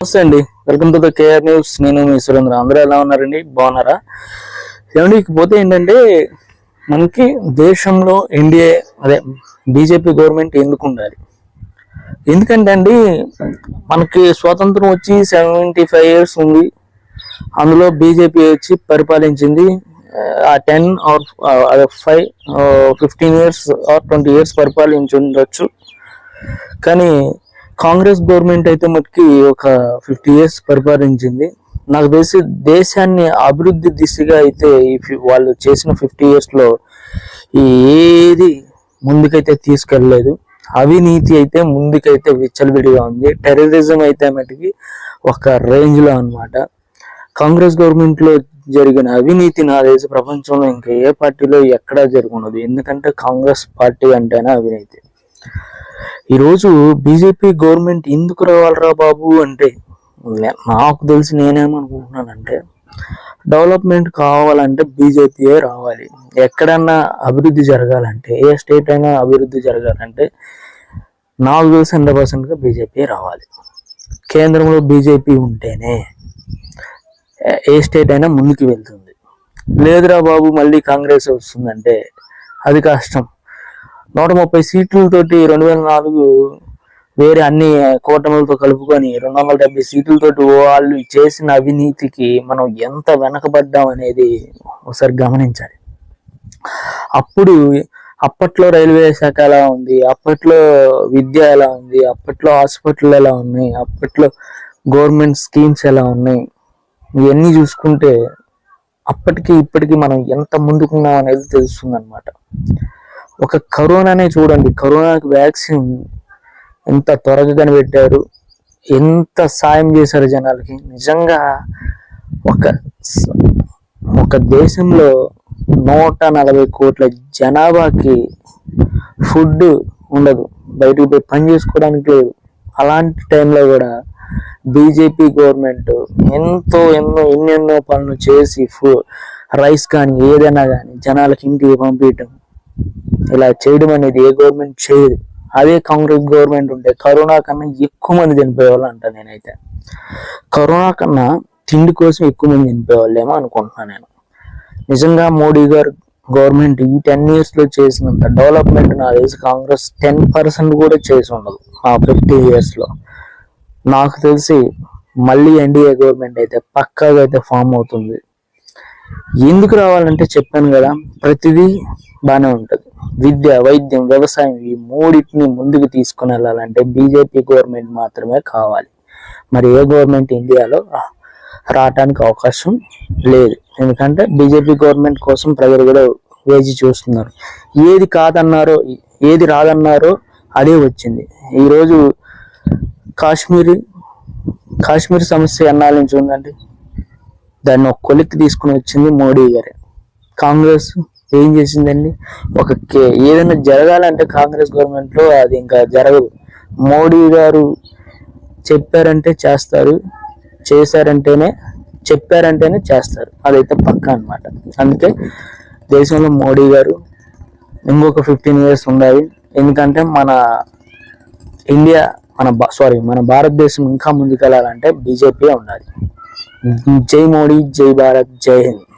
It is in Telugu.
నమస్తే అండి. Welcome to the KR news. నేను మీ సురేంద్ర. అందరూ ఎలా ఉన్నారండి? బాగున్నారా? ఏమండి ఇకపోతే ఏంటంటే మనకి దేశంలో ఎన్డీఏ అదే బీజేపీ గవర్నమెంట్ ఎందుకు ఉండాలి? ఎందుకంటే అండి మనకి స్వాతంత్రం వచ్చి సెవెంటీ ఫైవ్ ఇయర్స్ ఉంది. అందులో బీజేపీ వచ్చి పరిపాలించింది ఆ టెన్ ఆర్ అదే five fifteen years or twenty years పరిపాలించి ఉండొచ్చు కానీ కాంగ్రెస్ గవర్నమెంట్ అయితే మటుకి ఒక ఫిఫ్టీ ఇయర్స్ పరిపాలించింది. నాకు తెలిసి దేశాన్ని అభివృద్ధి దిశగా అయితే వాళ్ళు చేసిన ఫిఫ్టీ ఇయర్స్లో ఏది ముందుకైతే తీసుకెళ్ళలేదు. అవినీతి అయితే ముందుకైతే విచ్చలవిడిగా ఉంది. టెర్రరిజం అయితే మటుకి ఒక రేంజ్లో అనమాట అన్నమాట. కాంగ్రెస్ గవర్నమెంట్లో జరిగిన అవినీతి నా దేశ ప్రపంచంలో ఇంకా ఏ పార్టీలో ఎక్కడా జరుగుండదు ఎందుకంటే కాంగ్రెస్ పార్టీ అంటేనే అవినీతి. ఈరోజు బీజేపీ గవర్నమెంట్ ఎందుకు రావాలరా బాబు అంటే నాకు తెలిసి నేనేమనుకుంటున్నానంటే డెవలప్మెంట్ కావాలంటే బీజేపీయే రావాలి. ఎక్కడన్నా అభివృద్ధి జరగాలంటే ఏ స్టేట్ అయినా అభివృద్ధి జరగాలంటే నాకు తెలిసి హండ్రెడ్ పర్సెంట్గా బీజేపీ రావాలి. కేంద్రంలో బీజేపీ ఉంటేనే ఏ- ఏ స్టేట్ అయినా ముందుకు వెళ్తుంది. లేదురా బాబు మళ్ళీ కాంగ్రెస్ వస్తుందంటే అది కష్టం. నూట ముప్పై సీట్లతోటి రెండు వేల నాలుగు వేరే అన్ని కూటములతో కలుపుకొని రెండు వందల డెబ్బై సీట్లతోటి వాళ్ళు చేసిన అవినీతికి మనం ఎంత వెనకబడ్డాం అనేది ఒకసారి గమనించాలి. అప్పుడు అప్పట్లో రైల్వే శాఖ ఎలా ఉంది? అప్పట్లో విద్య ఎలా ఉంది? అప్పట్లో హాస్పిటల్ ఎలా ఉన్నాయి? అప్పట్లో గవర్నమెంట్ స్కీమ్స్ ఎలా ఉన్నాయి? ఇవన్నీ చూసుకుంటే అప్పటికి ఇప్పటికి మనం ఎంత ముందుకున్నాం అనేది తెలుస్తుంది అనమాట ఒక కరోనానే చూడండి. కరోనాకి వ్యాక్సిన్ ఎంత త్వరగా కనిపెట్టారు ఎంత సాయం చేశారు జనాలకి. నిజంగా ఒక ఒక దేశంలో నూట నలభై కోట్ల జనాభాకి ఫుడ్ ఉండదు. బయటకు పోయి పని చేసుకోవడానికి లేదు. అలాంటి టైంలో కూడా బీజేపీ గవర్నమెంట్ ఎంతో ఎన్నో ఎన్నెన్నో పనులు చేసి ఫు రైస్ కానీ ఏదైనా కానీ జనాలకి ఇంటికి పంపించడం ఇలా చేయడం అనేది ఏ గవర్నమెంట్ చేయదు. అదే కాంగ్రెస్ గవర్నమెంట్ ఉంటే కరోనా కన్నా ఎక్కువ మంది చనిపోయేవాళ్ళు అంట నేనైతే. కరోనా కన్నా తిండి కోసం ఎక్కువ మంది చనిపోయేవాళ్ళేమో అనుకుంటున్నాను నేను. నిజంగా మోడీ గారు గవర్నమెంట్ ఈ టెన్ ఇయర్స్లో చేసినంత డెవలప్మెంట్ నా తెలిసి. కాంగ్రెస్ టెన్ పర్సెంట్ కూడా చేసి ఉండదు ఆ ఫిఫ్టీ ఇయర్స్లో. నాకు తెలిసి మళ్ళీ ఎన్డీఏ గవర్నమెంట్ అయితే పక్కాగా అయితే ఫామ్ అవుతుంది. ఎందుకు రావాలంటే చెప్పాను కదా ప్రతిదీ బాగానే ఉంటుంది. విద్య వైద్యం వ్యవసాయం ఈ మూడింటిని ముందుకు తీసుకుని వెళ్ళాలంటే బీజేపీ గవర్నమెంట్ మాత్రమే కావాలి. మరి ఏ గవర్నమెంట్ ఇండియాలో రావటానికి అవకాశం లేదు. ఎందుకంటే బీజేపీ గవర్నమెంట్ కోసం ప్రజలు కూడా వేచి చూస్తున్నారు. ఏది కాదన్నారో ఏది రాదన్నారో అదే వచ్చింది. ఈరోజు కాశ్మీర్ కాశ్మీర్ సమస్య ఎన్నాళ్ళ నుంచి ఉందండి? దాన్ని ఒక కొలిక్కి తీసుకుని వచ్చింది మోడీ గారే. కాంగ్రెస్ ఏం చేసిందండి? ఒక కే- ఏదైనా జరగాలంటే కాంగ్రెస్ గవర్నమెంట్లో అది ఇంకా జరగదు. మోడీ గారు చెప్పారంటే చేస్తారు చేశారంటేనే చెప్పారంటేనే చేస్తారు. అదైతే పక్క అన్నమాట. అందుకే దేశంలో మోడీ గారు ఇంకొక ఫిఫ్టీన్ ఇయర్స్ ఉండాలి. ఎందుకంటే మన ఇండియా మన సారీ మన భారతదేశం ఇంకా ముందుకెళ్ళాలంటే బీజేపీ ఉండాలి. జై మోడీ జై భారత్ జై హింద్.